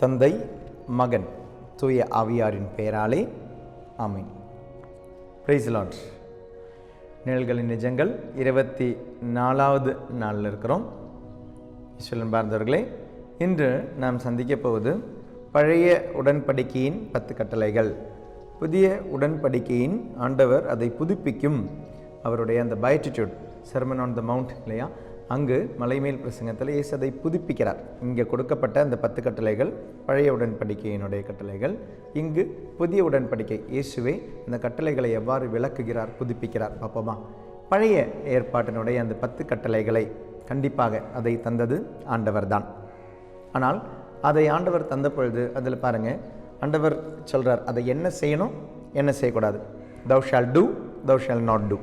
தந்தை மகன் தூய ஆவியாரின் பெயராலே ஆமீன். பிரைஸ் லாட் நிழல்களின் நிஜங்கள் இருபத்தி நாலாவது நாளில் இருக்கிறோம். ஈஸ்வரன் பார்ந்தவர்களே இன்று நாம் சந்திக்கப் போவது பழைய உடன்படிக்கையின் பத்து கட்டளைகள். புதிய உடன்படிக்கையின் ஆண்டவர் அதை புதுப்பிக்கும் அவருடைய அந்த beatitude sermon on the mount இல்லையா? அங்கு மலைமேல் பிரசங்கத்தில் இயேசு அதை புதுப்பிக்கிறார். இங்கே கொடுக்கப்பட்ட அந்த பத்து கட்டளைகள் பழைய உடன்படிக்கையினுடைய கட்டளைகள் இங்கு புதிய உடன்படிக்கை. இயேசுவே அந்த கட்டளைகளை எவ்வாறு விளக்குகிறார் புதுப்பிக்கிறார் பார்ப்போமா? பழைய ஏற்பாட்டினுடைய அந்த பத்து கட்டளைகளை கண்டிப்பாக அதை தந்தது ஆண்டவர்தான். ஆனால் அதை ஆண்டவர் தந்த பொழுது அதில் பாருங்கள் ஆண்டவர் சொல்கிறார் அதை என்ன செய்யணும்? என்ன செய்யக்கூடாது? Thou shall do thou shall not do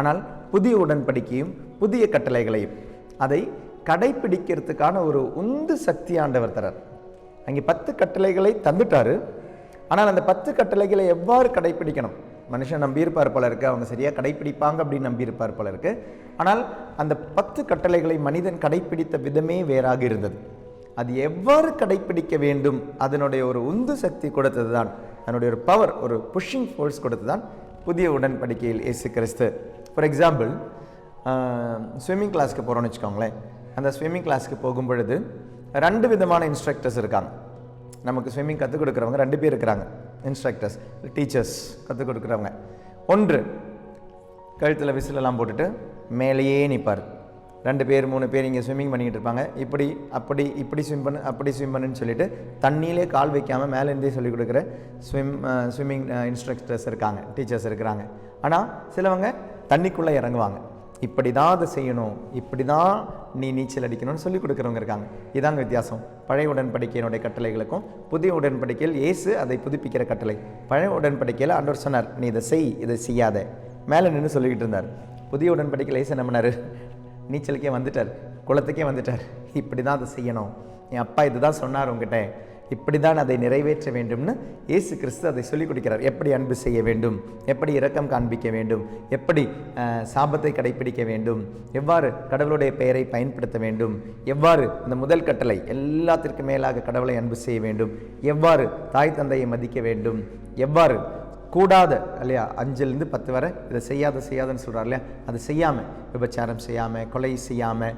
ஆனால் புதிய உடன்படிக்கையும் புதிய கட்டளைகளையும். அதை கடைப்பிடிக்கிறதுக்கான ஒரு உந்து சக்தி ஆண்டவர் தரார். அங்கே பத்து கட்டளைகளை தந்துட்டாரு. ஆனால் அந்த பத்து கட்டளைகளை எவ்வாறு கடைப்பிடிக்கணும்? மனுஷன் நம்பியிருப்பார் போல இருக்கு. அவங்க சரியாக கடைப்பிடிப்பாங்க அப்படின்னு நம்பியிருப்பார் போல இருக்கு. ஆனால் அந்த பத்து கட்டளைகளை மனிதன் கடைப்பிடித்த விதமே வேறாக இருந்தது. அது எவ்வாறு கடைப்பிடிக்க வேண்டும்? அதனுடைய ஒரு உந்து சக்தி கொடுத்தது தான் அதனுடைய ஒரு பவர் ஒரு புஷ்ஷிங் ஃபோர்ஸ் கொடுத்து தான் புதிய உடன்படிக்கையில் இயேசு கிறிஸ்து ஃபார் எக்ஸாம்பிள் ஸ்விம்மிங் கிளாஸ்க்கு போகிறோம்னு வச்சுக்கோங்களேன். அந்த ஸ்விம்மிங் கிளாஸ்க்கு போகும் பொழுது ரெண்டு விதமான இன்ஸ்ட்ரக்டர்ஸ் இருக்காங்க. நமக்கு ஸ்விம்மிங் கற்றுக் கொடுக்குறவங்க ரெண்டு பேர் இருக்கிறாங்க. இன்ஸ்ட்ரக்டர்ஸ் டீச்சர்ஸ் கற்றுக் கொடுக்குறவங்க. ஒன்று கழுத்தில் விசிலெல்லாம் போட்டுட்டு மேலேயே நிற்பார் ரெண்டு பேர் மூணு பேர் இங்கே ஸ்விம்மிங் பண்ணிக்கிட்டு இருப்பாங்க. இப்படி அப்படி இப்படி ஸ்விம் பண்ணு அப்படி ஸ்விம் பண்ணுன்னு சொல்லிட்டு தண்ணியிலே கால் வைக்காமல் மேலேருந்தே சொல்லிக் கொடுக்குற ஸ்விம் ஸ்விம்மிங் இன்ஸ்ட்ரக்டர்ஸ் இருக்காங்க டீச்சர்ஸ் இருக்கிறாங்க. ஆனால் சிலவங்க தண்ணிக்குள்ளே இறங்குவாங்க. இப்படி தான் அதை செய்யணும் இப்படி தான் நீ நீச்சல் அடிக்கணும்னு சொல்லி கொடுக்குறவங்க இருக்காங்க. இதாங்க வித்தியாசம். பழைய உடன்படிக்கையினுடைய கட்டளைகளுக்கும் புதிய உடன்படிக்கையில் இயேசு அதை புதுப்பிக்கிற கட்டளை. பழைய உடன்படிக்கையில் ஆண்டவர் சொன்னார் நீ இதை செய் இதை செய்யாத. மேலே நின்று சொல்லிக்கிட்டு இருந்தார். புதிய உடன்படிக்கையில் இயேசு என்ன பண்ணார்? நீச்சலுக்கே வந்துட்டார். குளத்துக்கே வந்துட்டார். இப்படி தான் அதை செய்யணும். என் அப்பா இதுதான் சொன்னார் உங்ககிட்ட இப்படி தான் அதை நிறைவேற்ற வேண்டும்னு இயேசு கிறிஸ்து அதை சொல்லிக் கொடுக்கிறார். எப்படி அன்பு செய்ய வேண்டும்? எப்படி இரக்கம் காண்பிக்க வேண்டும்? எப்படி சாபத்தை கடைப்பிடிக்க வேண்டும்? எவ்வாறு கடவுளுடைய பெயரை பயன்படுத்த வேண்டும்? எவ்வாறு இந்த முதல் கட்டளை எல்லாத்திற்கும் மேலாக கடவுளை அன்பு செய்ய வேண்டும்? எவ்வாறு தாய் தந்தையை மதிக்க வேண்டும்? எவ்வாறு கூடாத இல்லையா? அஞ்சுலேருந்து பத்து வரை. இதை செய்யாத செய்யாதன்னு சொல்கிறார் இல்லையா? அதை செய்யாமல் விபச்சாரம் செய்யாமல் கொலை செய்யாமல்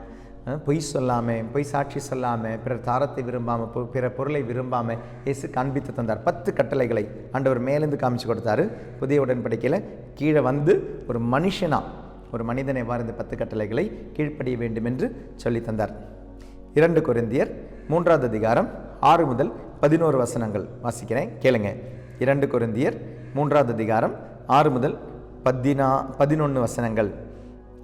பொய் சொல்லாமல் பொய் சாட்சி சொல்லாமல் பிறர் தாரத்தை விரும்பாமல் பிற பொருளை விரும்பாமல் இயேசு காண்பித்து தந்தார். பத்து கட்டளைகளை ஆண்டவர் மேலேருந்து காமிச்சு கொடுத்தாரு. புதிய உடன்படிக்கையில் கீழே வந்து ஒரு மனுஷனா ஒரு மனிதனை எவ்வாறு இந்த பத்து கட்டளைகளை கீழ்ப்படிய வேண்டும் என்று சொல்லி தந்தார். இரண்டு குருந்தியர் மூன்றாவது அதிகாரம் ஆறு முதல் பதினோரு வசனங்கள் வாசிக்கிறேன். கேளுங்க. இரண்டு குருந்தியர் மூன்றாவது அதிகாரம் ஆறு முதல் பதினா பதினொன்று வசனங்கள்.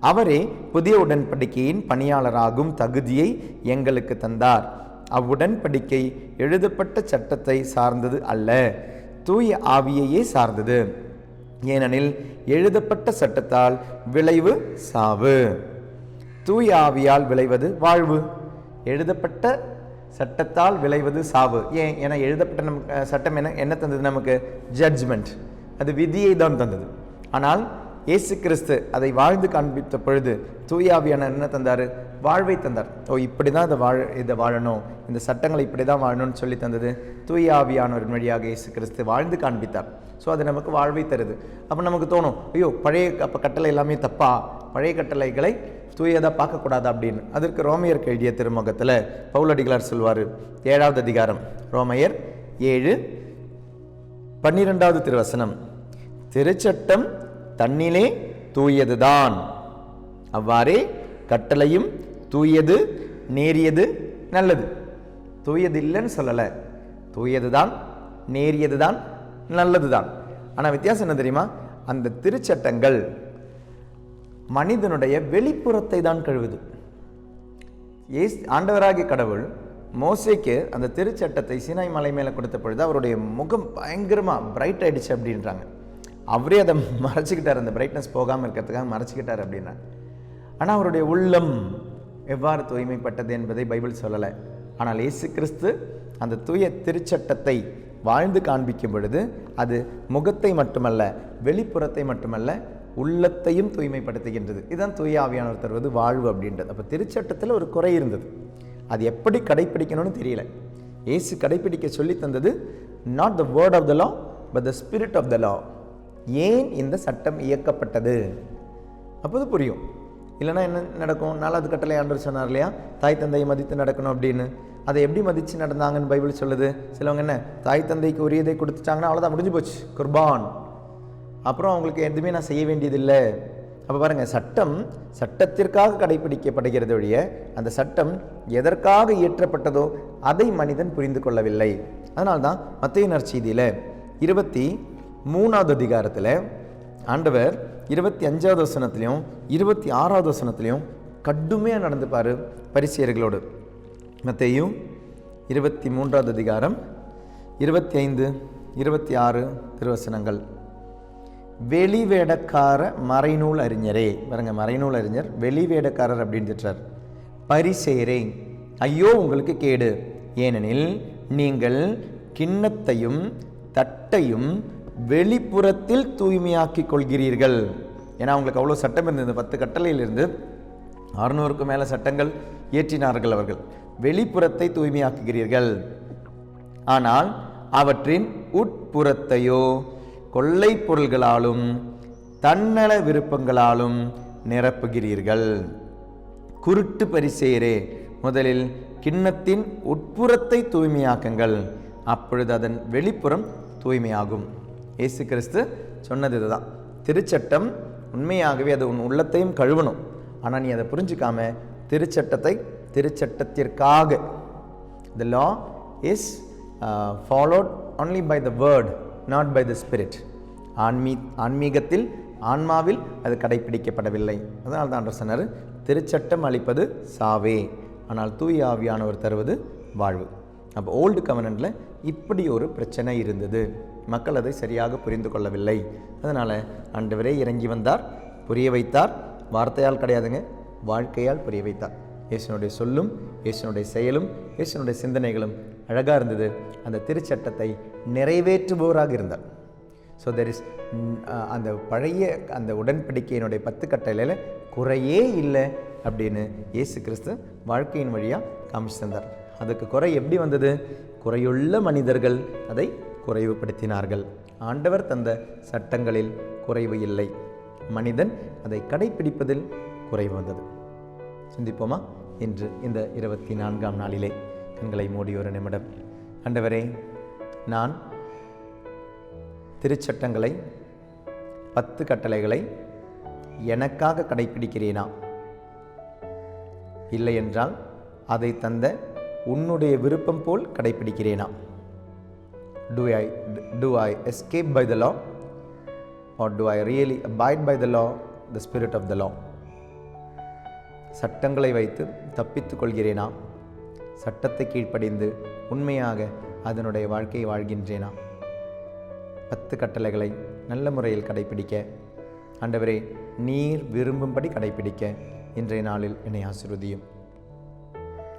அவரே புதிய உடன்படிக்கையின் பணியாளராகும் தகுதியை எங்களுக்கு தந்தார். அவ்வுடன்படிக்கை எழுதப்பட்ட சட்டத்தை சார்ந்தது அல்ல தூய ஆவியையே சார்ந்தது. ஏனெனில் எழுதப்பட்ட சட்டத்தால் விளைவு சாவு. தூய ஆவியால் விளைவது வாழ்வு. எழுதப்பட்ட சட்டத்தால் விளைவது சாவு. ஏன்? ஏன்னா எழுதப்பட்ட நமக்கு சட்டம் என்ன என்ன தந்தது நமக்கு? ஜட்ஜ்மெண்ட் அது விதியை தான் தந்தது. ஆனால் இயேசு கிறிஸ்து அதை வாழ்ந்து காண்பித்த பொழுது தூயாவியான என்ன தந்தார்? வாழ்வை தந்தார். ஓ இப்படி தான் இதை வாழ இதை வாழணும். இந்த சட்டங்களை இப்படி தான் வாழணும்னு சொல்லி தந்தது தூயாவியான ஒரு வழியாக இயேசு கிறிஸ்து வாழ்ந்து காண்பித்தார். ஸோ அது நமக்கு வாழ்வை தருது. அப்போ நமக்கு தோணும் ஐயோ பழைய அப்போ கட்டளை எல்லாமே தப்பா? பழைய கட்டளைகளை தூயதாக பார்க்கக்கூடாது அப்படின்னு. அதற்கு ரோமையர் எழுதிய திருமுகத்தில் பவுலடிகளார் சொல்வார். ஏழாவது அதிகாரம். ரோமையர் ஏழு பன்னிரெண்டாவது திருவசனம். திருச்சட்டம் தன்னிலே தூயதுதான். அவ்வாறே கட்டளையும் தூயது நேரியது நல்லது. தூயது இல்லைன்னு சொல்லலை. தூயது தான் நேரியது தான் நல்லது தான் ஆனால் வித்தியாசம் என்ன தெரியுமா? அந்த திருச்சட்டங்கள் மனிதனுடைய வெளிப்புறத்தை தான் கழுவுது. ஏஸ் ஆண்டவராகிய கடவுள் மோசேக்கு அந்த திருச்சட்டத்தை சீனாய் மலை மேலே கொடுத்த பொழுது அவருடைய முகம் பயங்கரமாக பிரைட் ஆயிடுச்சு அப்படின்றாங்க. அவரே அதை மறைச்சிக்கிட்டார் அந்த பிரைட்னஸ் போகாமல் இருக்கிறதுக்காக மறைச்சிக்கிட்டார் அப்படின்னா. ஆனால் அவருடைய உள்ளம் எவ்வாறு தூய்மைப்பட்டது என்பதை பைபிள் சொல்லலை. ஆனால் இயேசு கிறிஸ்து அந்த தூய திருச்சட்டத்தை வாழ்ந்து காண்பிக்கும் பொழுது அது முகத்தை மட்டுமல்ல வெளிப்புறத்தை மட்டுமல்ல உள்ளத்தையும் தூய்மைப்படுத்துகின்றது. இதுதான் தூய ஆவியானவர் தருவது வாழ்வு அப்படின்றது. அப்போ திருச்சட்டத்தில் ஒரு குறை இருந்தது. அது எப்படி கடைப்பிடிக்கணும்னு தெரியல. ஏசு கடைப்பிடிக்க சொல்லி தந்தது not the word of the law but the spirit of the law ஏன் இந்த சட்டம் இயக்கப்பட்டது? அப்போது புரியும். இல்லைன்னா என்ன நடக்கும்? நாலாவது கட்டளை ஆண்டவர் சொன்னார் இல்லையா? தாய் தந்தையை மதித்து நடக்கணும் அப்படின்னு. அதை எப்படி மதித்து நடந்தாங்கன்னு பைபிள் சொல்லுது? சிலவங்க என்ன? தாய் தந்தைக்கு உரியதை கொடுத்துட்டாங்கன்னா அவ்வளோதான் முடிஞ்சு போச்சு. குர்பான். அப்புறம் அவங்களுக்கு எதுவுமே நான் செய்ய வேண்டியதில்லை. அப்போ பாருங்கள் சட்டம் சட்டத்திற்காக கடைபிடிக்கப்படுகிறது ஒழிய அந்த சட்டம் எதற்காக இயற்றப்பட்டதோ அதை மனிதன் புரிந்து கொள்ளவில்லை. அதனால்தான் மத்திய நற்செய்தியில் இருபத்தி மூணாவது அதிகாரத்தில் ஆண்டவர் இருபத்தி அஞ்சாவது வசனத்துலேயும் இருபத்தி ஆறாவது வசனத்துலேயும் கடுமையாக நடந்துப்பார் பரிசியர்களோடு. மத்தையும் இருபத்தி மூன்றாவது அதிகாரம் இருபத்தி ஐந்து இருபத்தி ஆறு திருவசனங்கள். வெளிவேடக்கார மறைநூல் அறிஞரே. பாருங்க மறைநூல் அறிஞர் வெளிவேடக்காரர் அப்படின்னு திட்டுறார். பரிசேரே ஐயோ உங்களுக்கு கேடு. ஏனெனில் நீங்கள் கிண்ணத்தையும் தட்டையும் வெளிப்புறத்தில் தூய்மையாக்கிக் கொள்கிறீர்கள். ஏன்னா அவங்களுக்கு அவ்வளோ சட்டம் இருந்தது. பத்து கட்டளையிலிருந்து அறுநூறுக்கும் மேலே சட்டங்கள் இயற்றினார்கள் அவர்கள். வெளிப்புறத்தை தூய்மையாக்குகிறீர்கள். ஆனால் அவற்றின் உட்புறத்தையோ கொள்ளை பொருள்களாலும் தன்னல விருப்பங்களாலும் நிரப்புகிறீர்கள். குருட்டு பரிசேரே முதலில் கிண்ணத்தின் உட்புறத்தை தூய்மையாக்குங்கள். அப்பொழுது அதன் வெளிப்புறம் தூய்மையாகும். இயேசு கிறிஸ்து சொன்னது இதுதான். திருச்சட்டம் உண்மையாகவே அது உன் உள்ளத்தையும் கழுவணும். ஆனால் நீ அதை புரிஞ்சுக்காம திருச்சட்டத்தை திருச்சட்டத்திற்காக the law is followed only by the word not by the spirit ஆன்மீ ஆன்மீகத்தில் ஆன்மாவில் அது கடைப்பிடிக்கப்படவில்லை. அதனால் தான் ஆண்டவர் சொன்னார் திருச்சட்டம் அளிப்பது சாவே. ஆனால் தூய ஆவியானவர் தருவது வாழ்வு. அப்போ ஓல்டு கவர்னண்டில் இப்படி ஒரு பிரச்சனை இருந்தது. மக்கள் அதை சரியாக புரிந்து கொள்ளவில்லை. அதனால் ஆண்டவரே இறங்கி வந்தார் புரிய வைத்தார். வார்த்தையால் கிடையாதுங்க வாழ்க்கையால் புரிய வைத்தார். இயேசுனுடைய சொல்லும் இயேசுனுடைய செயலும் இயேசுனுடைய சிந்தனைகளும் அழகாக இருந்தது. அந்த திருச்சட்டத்தை நிறைவேற்றுபவராக இருந்தார். ஸோ தெர் இஸ் அந்த பழைய அந்த உடன்படிக்கையினுடைய பத்து கட்டளையில் குறையே இல்லை அப்படின்னு இயேசு கிறிஸ்து வாழ்க்கையின் வழியாக காமிச்சு தந்தார். அதுக்கு குறை எப்படி வந்தது? குறையுள்ள மனிதர்கள் அதை குறைவுபடுத்தினார்கள். ஆண்டவர் தந்த சட்டங்களில் குறைவு இல்லை. மனிதன் அதை கடைப்பிடிப்பதில் குறைவு வந்தது. சிந்திப்போமா? இன்று இந்த இருபத்தி நான்காம் நாளிலே கண்களை மூடி ஒரு நிமிடம். ஆண்டவரே நான் திருச்சட்டங்களை பத்து கட்டளைகளை எனக்காக கடைப்பிடிக்கிறேனா இல்லை என்றால் அதை தந்த உன்னுடைய விருப்பம் போல் கடைப்பிடிக்கிறேனா do I do I escape by the law or do I really obey by the law the spirit of the law சட்டங்களை வைத்து தப்பித்து கொள்கிறேனா? சட்டத்தை கீழ்ப்படிந்து உண்மையாக அதனுடைய வாழ்க்கையை வாழ்கின்றேனா? பத்து கட்டளைகளை நல்ல முறையில் கடைப்பிடிக்க. ஆண்டவரே நீர் விரும்பும்படி கடைப்பிடிக்க இன்றைய நாளில் என்னை ஆசிர்வதியும்.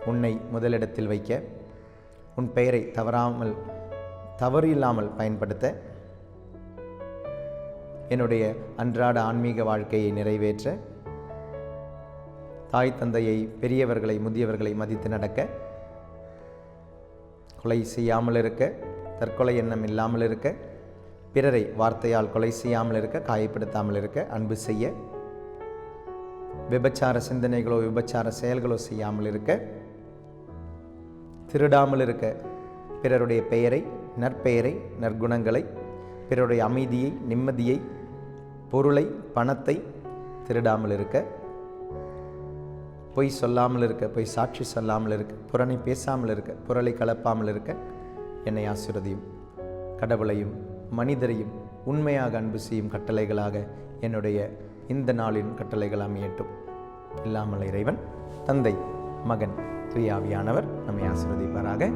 உன்னை முதலிடத்தில் வைக்க உன் பெயரை தவறாமல் தவறு இல்லாமல் பயன்படுத்த என்னுடைய அன்றாட ஆன்மீக வாழ்க்கையை நிறைவேற்ற தாய் தந்தையை பெரியவர்களை முதியவர்களை மதித்து நடக்க கொலை செய்யாமல் இருக்க தற்கொலை எண்ணம் இல்லாமல் இருக்க பிறரை வார்த்தையால் கொலை செய்யாமல் இருக்க காயப்படுத்தாமல் இருக்க அன்பு செய்ய விபச்சார சிந்தனைகளோ விபச்சார செயல்களோ செய்யாமல் இருக்க திருடாமல் இருக்க பிறருடைய பெயரை நற்பெயரை நற்குணங்களை பிறருடைய அமைதியை நிம்மதியை பொருளை பணத்தை திருடாமல் இருக்க பொய் சொல்லாமல் இருக்க பொய் சாட்சி சொல்லாமல் இருக்க புறனை பேசாமல் இருக்க புரளை கலப்பாமல் இருக்க என்னை ஆசிரதியும் கடவுளையும் மனிதரையும் உண்மையாக அன்பு செய்யும் கட்டளைகளாக என்னுடைய இந்த நாளின் கட்டளைகள் அமையட்டும் இல்லாமல் இறைவன் தந்தை மகன் துயாவியானவர் நம்மை ஆசிர்வதிப்பாராக.